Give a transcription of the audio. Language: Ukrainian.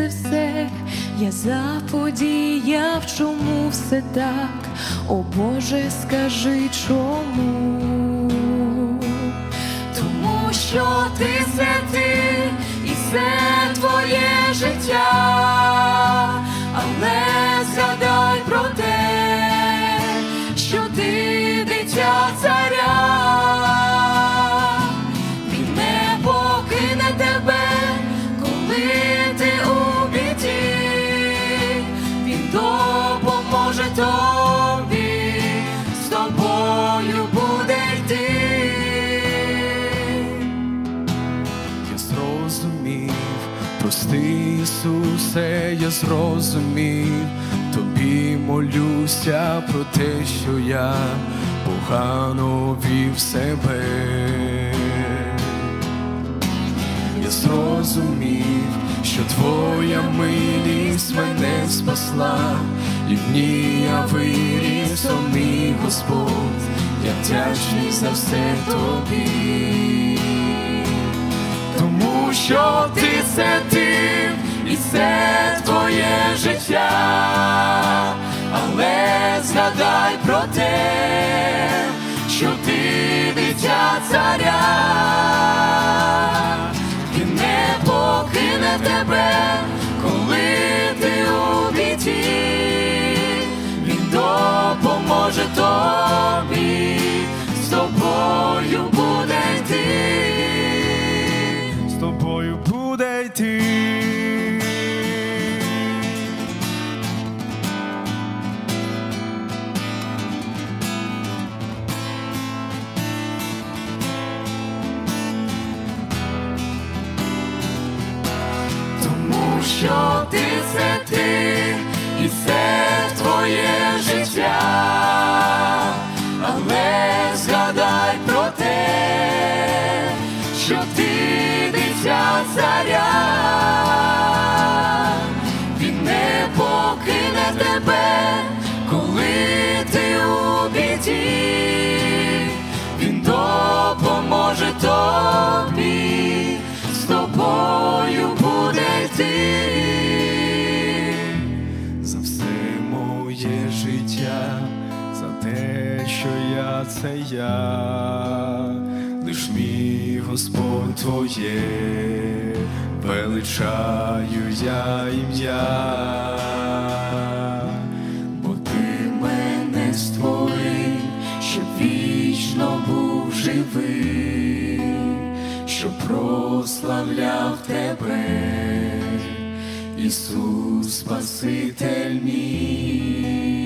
Це все. Я заподіяв, чому все так, о Боже, скажи чому, тому що ти це ти і це твоє життя, але згадай про те, що ти зрозумів, прости Ісусе, я зрозумів, тобі молюся про те, що я погано вів себе. Я зрозумів, що твоя милість мене спасла, і в ній я виріс, мій Господь, я вдячний за все тобі що ти це ти, і це твоє життя, але згадай про те, що ти дитя царя, він не покине тебе, коли ти у біді, він допоможе тобі, що ти це ти, і це твоє життя, але згадай про те, що ти дитя царя, моє життя, за те, що я це я, лиш мій Господь Твоє, величаю я ім'я, бо ти мене створив, щоб вічно був живий, щоб прославляв тебе. Ісус Спаситель мій,